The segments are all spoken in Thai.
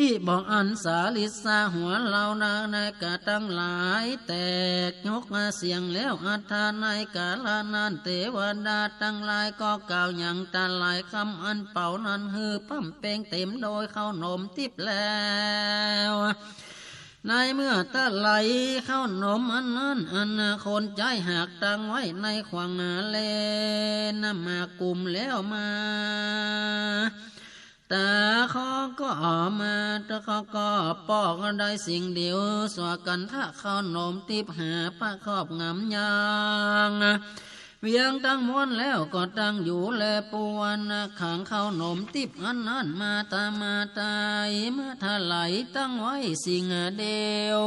พี่บอกอันสาลิสาหัวเรานาในกะตั้งหลายแตกยกมาเสียงแล้วอัธาในกาลานานเทวดาตั้งหลายก็กล่าวอย่างตาหลายคำอันเป่านั้นฮือปั้มเปงเต็มโดยเข้านมติบแล้วในเมื่อตะไหลเข้านมอันนั้นอันคนใจหักตั้งไว้ในขวางเลนมากลุ่มแล้วมา ตาขอก็ออกมาตะขอก็ปอกได้สิ่งเดียวสวกันถ้าเข้านมติบหาปะครอบงำยางเวียงตั้งม้วนแล้วก็ตั้งอยู่แลปวนขังเข้านมติบอันนั้นมาตามาตายเมื่อทลายตั้งไว้สิ่งเดียว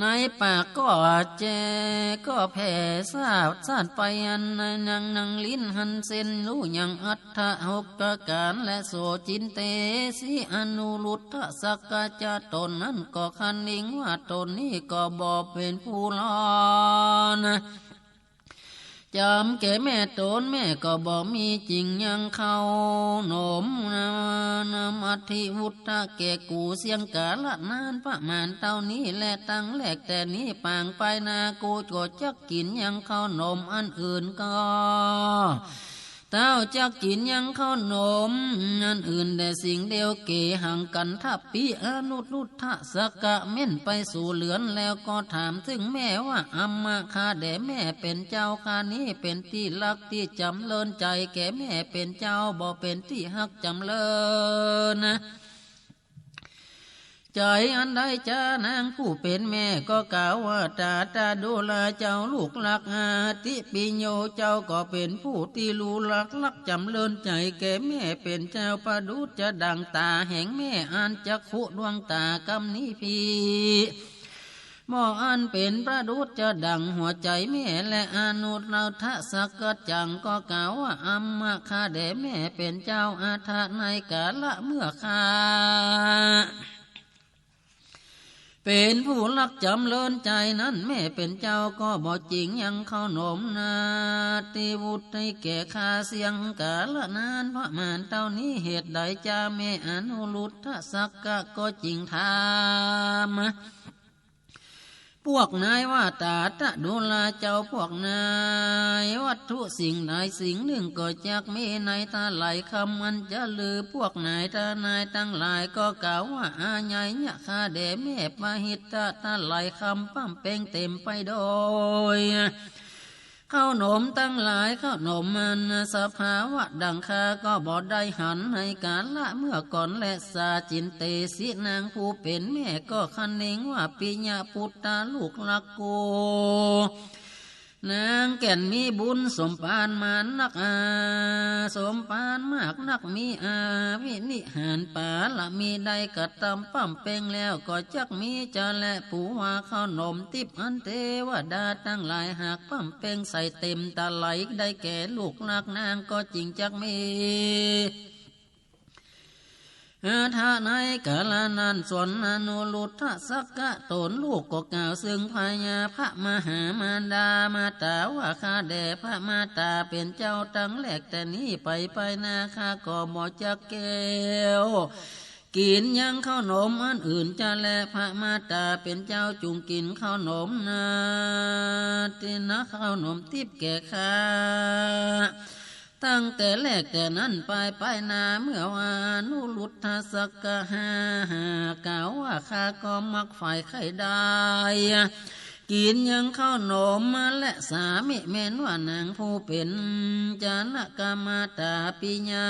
ในปากก็แจก็แผ่ทราบซาดไปอันนังนังลิ้นหันเส้นรู้ยังอัตถะหกประการและโสจินเตสิอนุรุตถสักกาจะตนนั้นก็คันนิงว่าตนนี้ก็บอเป็นผู้ลอน จำแก่แม่ตนแม่ก็บอกมีจริงยังเข้าหนมนานำอธิวุฒะแก่กูเสียงกาละนานประมาณเท่านี้แหละตั้งแหลกแต่นี้ปางไปนากูจดจักกินยังเข้าหนมอันอื่นก็ เต้าจากกินยังข้าวนมอันอื่นแต่สิ่งเดียวเกหังกันทับปีอนุรุทธะสกะเม่นไปสู่เหลือนแล้วก็ถามถึงแม่ว่าอัมมาคาแด่แม่เป็นเจ้าคานี้เป็นที่รักที่จำเลินใจแก่แม่เป็นเจ้าบ่เป็นที่ฮักจำเลินนะ ใจอันใดจะนางผู้เป็นแม่ก็กล่าวว่าตาตาดูแลเจ้าลูกหลักอาติปิโยเจ้าก็เป็นผู้ที่รู้หลักลักจำเลินใจแก่แม่เป็นเจ้าประดุจจะดังตาแห่งแม่อันจะขุดวงตากำนี้พีมออันเป็นประดุจจะดังหัวใจแม่และอนุเราทะสกจังก็กล่าวว่าอัมมาคาแด่แม่เป็นเจ้าอาทาในกาละเมื่อคา เป็นผู้รักจำเลินใจนั้นแม่เป็นเจ้าก็บอกจริงยังเข้าหนมนาตีวุฒให้แก่คาเสียงกาละนานพระมานเต้านี้เหตุใดจะแม่อนุรุทธสักกะก็จริงทาม พวกนายว่าตาตะดูลาเจ้าพวกนาย วัตถุสิ่งใดสิ่งหนึ่งก็จักมีในตาไหลคำมันจะลือพวกนายตานายตั้งหลายก็กล่าวว่าอาใหญ่ยยะคาเดแม่ปหิตตาตาไหลคำปั้มเป่งเต็มไปโดย ข้าวหนมตั้งหลายข้าวหนมมันสภาวะดังคาก็บอดได้หันให้การละเมื่อก่อนและสาจินเตสินางผู้เป็นแม่ก็คันเองว่าปิญญาพุทธาลูกลักโก นางแก่นมีบุญสมปานมานักอาสมปานมากนักมีอาวินิหารป่าละมีใดกระตำปั้มเป่งแล้วก็จักมีจะและปูว่าข้าวนมติบอันเทวดาตั้งหลายหากปั้มเป่งใส่เต็มตาไหลได้แก่ลูกนักนางก็จริงจักมี ถ้าในกาลนันสนอนุรุทธสักกะตนลูกก็กล่าวซึ่งพญาพระมหามารดามาตาว่าข้าแด่พระมาตาเป็นเจ้าตั้งแหลกแต่นี้ไปไปนาข้าก็บอจักแก้วกินยังข้าวหนมอันอื่นจะแลพระมาตาเป็นเจ้าจุงกินข้าวหนมนาตินะข้าวหนมทิพแก่ข้า ตั้งแต่แรกแต่นั้นไปไปนาเมื่อวานุรุทธสักกหาหากล่าวว่าข้าก็มักฝ่ายไข่ได้กินยังข้าวหนมและสามิเมนว่านางผู้เป็นจานกามาตาปิญญา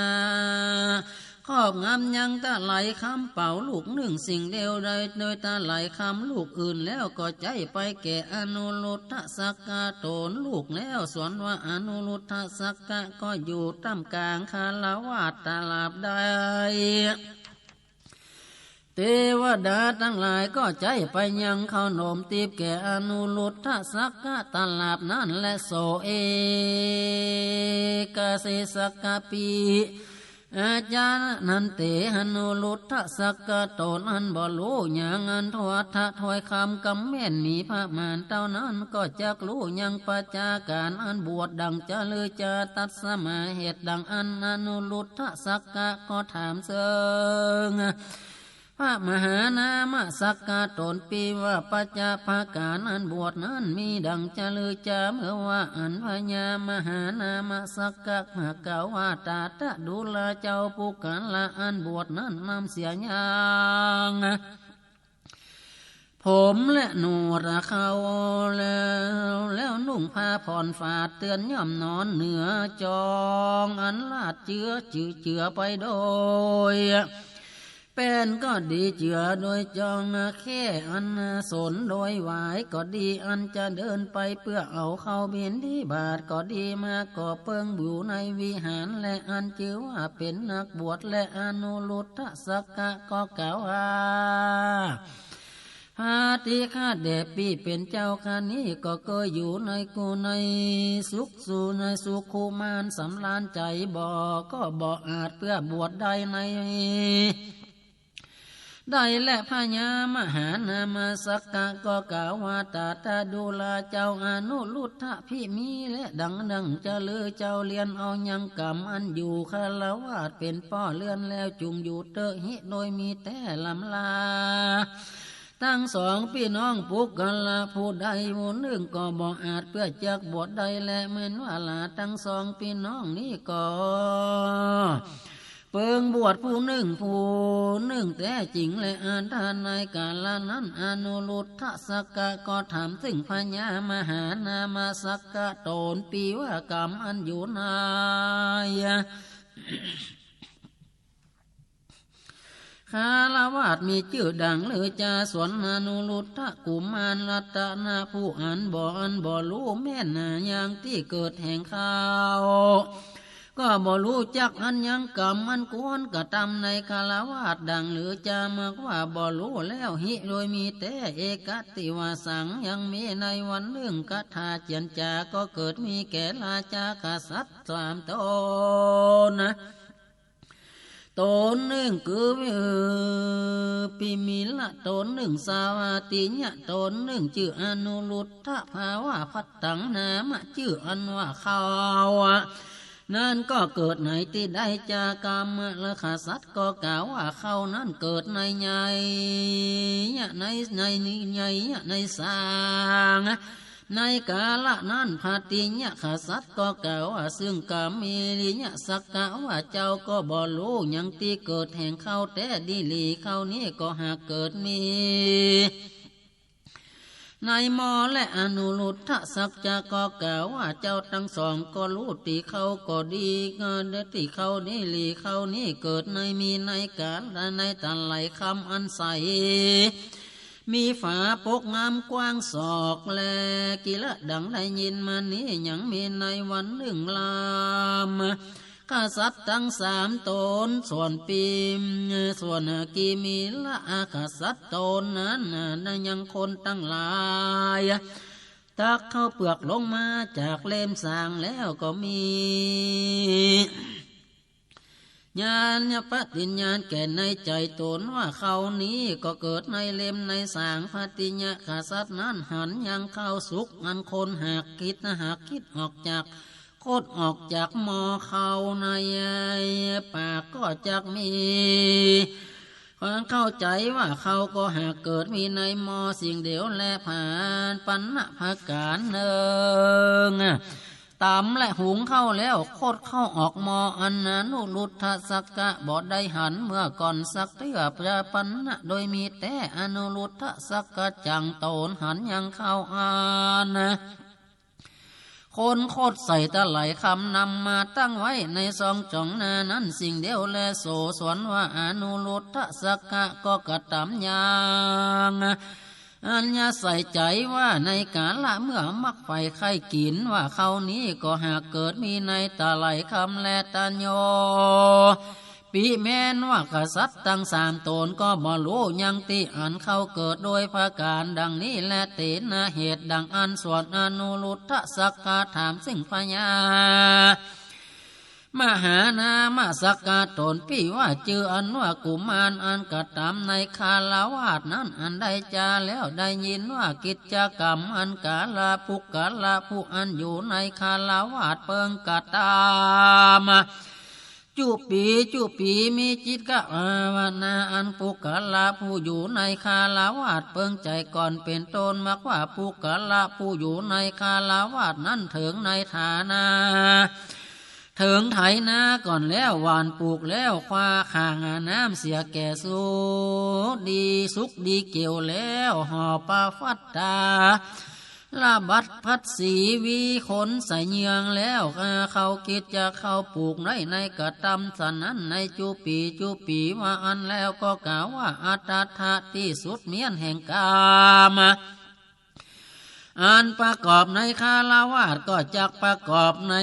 ครอบงำยังตาไหลคำเป่าลูกหนึ่งสิ่งเดียวใดโดยตาไหลคำลูกอื่นแล้วก็ใจไปแก่อนุรุทธสักกะโตนลูกแล้วสวนว่าอนุรุทธสักกะก็อยู่ตั้มกลางคาลาวาตตาลาบได้เทวดาทั้งหลายก็ใจไปยังข้าวหนมตีบแก่อนุรุทธสักกะตลาบนั้นและโสเอกเสสกกะปี อาจารย์นันเตหนุลุทธสักกะโตนอันบลูอย่างอันทวัทะถอยคำกำแม่นมีพระมานเต้านั้นก็จักรู้ยังปัจจาการอันบวชดังจะลือจะตัดสมาเหตุดังอันอนุลุทธสักกะก็ถามเสิง ระมหานามสักกาตนปีว่าปัจจาภาการอันบวชนั้นมีดังจะลือจาเมื่อว่าอันพญามหานามสักกะหากาว่าตาตะดูลาเจ้าปุกันละอันบวชนั้นนำเสียยางผมและหนวดเขาแล้วแล้วนุ่งผ้าผ่อนฝาดเตือนย่อมนอนเหนือจองอันลาดเจือจือเจือไปโดย เป็นก็ดีเจือโดยจองแค่อันสนโดยหวายก็ดีอันจะเดินไปเพื่อเอาเข้าเบียนที่บาทก็ดีมาก็เปิงอยู่ในวิหารและอันจือว่าเป็นนักบวชและอนุรุตสักกะก็กล่าวว่าพาติคาเดปีเป็นเจ้าคานี้ก็เกยอยู่ในกูในสุขสู่ในสุขคูมานสำลานใจบ่ก็บ่อาจเพื่อบวชใดใน ได้และพญามหานามาสักกะก็กาวว่าตาตาดูลาเจ้าอนุรุทธะพี่มีและดังดังจะเลือเจ้าเลียนเอายังกรรมอันอยู่คารวาดเป็นป้อเลื่อนแล้วจุงอยู่เตอหิโดยมีแต่ลำลาทั้งสองพี่น้องปุกกันละผู้ใดผู้หนึ่งก็บอกอาจเพื่อจักบวชใดและเหมือนว่าลาทั้งสองพี่น้องนี้ก็ เปิงบวชผู้หนึ่งผู้หนึ่งแต่จริงและอ่านทานในกาลนั้นอนุรุทธสักกะก็ถามถึงพญามหานามาสักกะโตนปีว่ากรรมอันอยู่นายคารวาสมีชื่อดังเลยจาสวนอนุรุทธกุมารรัตนาผู้อันบ่อันบ่รู้แม่นอย่างที่เกิดแห่งข่าว ก็บ่รู้จักอันยังกรรมอันกวนกระทำในคารวาสดังหรือจะมากว่าบ่รู้แล้วหิโดยมีแต่เอกติวาสังยังมีในวันหนึ่งกถาเจียนจาก็เกิดมีแก่ราชากษัตริย์สามตนนะตนหนึ่งคือปิมิละตนหนึ่งสาวัติญะตนหนึ่งชื่ออนุรุทธภาวะพัตตังนามะชื่ออันว่าเขาอะ นั่นก็เกิดในที่ได้จากรรมและขาสัตว์ก็กล่าวว่าเขานั้นเกิดในใหญ่ในในใหญ่ในสางในกาละนั้นพาติญะขาสัตว์ก็กล่าวว่าซึ่งกามีลิญะสักกะว่าเจ้าก็บ่รู้ยังตีเกิดแห่งเขาแต่ดีลีเขานี้ก็หากเกิดมี นายมอและอนุรุทธสักจาก็กล่าวว่าเจ้าทั้งสองก็รู้ตีเขาก็ดีเงินตีเขานี่หลีเขานี่เกิดในมีในการและในตันไหลคำอันใส มีฝาปกงามกว้างศอกแลกิละดังได้ยินมานี้ยังมีในวันหนึ่งลาม ข้าสัตว์ทั้งสามตน ส่วนปีมส่วนกีมีละข้าสัตว์ตนนั้นนะยังคนตั้งหลายตักเข้าเปลือกลงมาจากเล่มสางแล้วก็มีญาณปฏิญญาณแก่ในใจตนว่าเขานี้ก็เกิดในเล่มในสางปฏิญญาขาสัตว์นั้นหันยังเข้าสุกอันคนหากคิดหากคิดออกจาก คดออกจากหมอเขาในปากก็จักมีความเข้าใจว่าเขาก็หากเกิดมีในมอสิ่งเดียวและผ่านปัญหาภาการเนิงตำและหุงเข้าแล้วโคตรเข้าออกมออันนานุรุทธสักกะบอดได้หันเมื่อก่อนสักเตือพระปันนะโดยมีแต่อนุรุทธสักกะจังโตนหันยังเข้าอานนะ คนโคตรใส่ตะไหลคำนำมาตั้งไว้ในซองจ่องนานั้นสิ่งเดียวแลโสสวนว่าอนุรุทธสักกะก็กระตำยางอัญญาใส่ใจว่าในกาละเมื่อมักไฟไข่กินว่าเขานี้ก็หากเกิดมีในตาไหลคำและตัญโย ปีแม่นว่ากษัตริย์ตั้งสามตนก็บ่รู้ยังติอันเข้าเกิดโดยพระการดังนี้และเตนาเหตุดังอันสวดอนุรุทธสักกาถามสิ่งพญามหานามาสักกาตนพี่ว่าจืออันว่ากุมารอันกระทำในคาลาวาสนั้นอันได้จาแล้วได้ยินว่ากิจกรรมอันกาลาปุกกาลาผู้อันอยู่ในคาลาวาสเปิงกะตาม จุปีจุปีมีจิตกะภาวนาอันปุกะละผู้อยู่ในคาลาวาดเปิงใจก่อนเป็นตนมักว่าปุกะละผู้อยู่ในคาลาวาดนั้นถึงในฐานาถึงไถนาก่อนแล้วหวานปลูกแล้วควาข้างน้ำเสียแก่สูดีสุกดีเกี่ยวแล้วหอปลาฟัดตา ลาบัดพัดสีวีขนใส่เยืองแล้วเขาคิดจะเข้าปลูกในในกระตำสันนั้นในจูปีจูปีว่าอันแล้วก็กล่าวว่าอัตถะที่สุดเมียนแห่งกามอันประกอบในคาลาวาดก็จักประกอบใน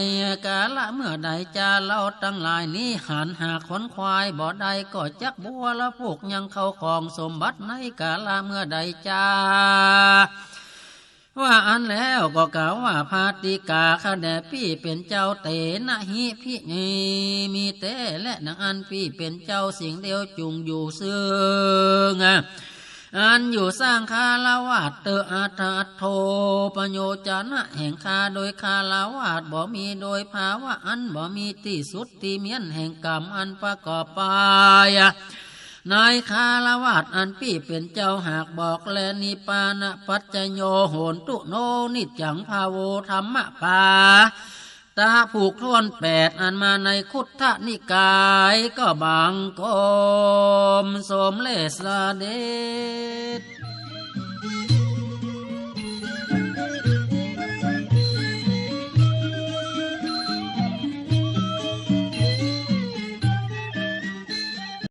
กาละเมื่อใดจะเล่าตั้งหลายนี้หันหาขนควายบ่ใดก็จักบัวละพวกยังเข้าของสมบัติในกาละเมื่อใดจ้า ว่าอันแล้วก็กล่าวว่าพาติกาข้าแด่พี่เป็นเจ้าเตนะฮิพี่มีเตและนางอันพี่เป็นเจ้าสิ่งเดียวจุงอยู่ซึ่งอันอยู่สร้างคาลาวาดเตออาตาโทปโยจนะแห่งคาโดยคาลาวาดบ่มีโดยภาวะอันบ่มีที่สุดที่เมียนแห่งกรรมอันประกอบไป นายคาลวาดอันพี่เป็นเจ้าหากบอกแลนิปานะปัจจโยโหนตุโนนิจังภาโวธรรมปาตาผูกทวนแปดอันมาในคุทธนิกายก็บางกมสมเลสเดช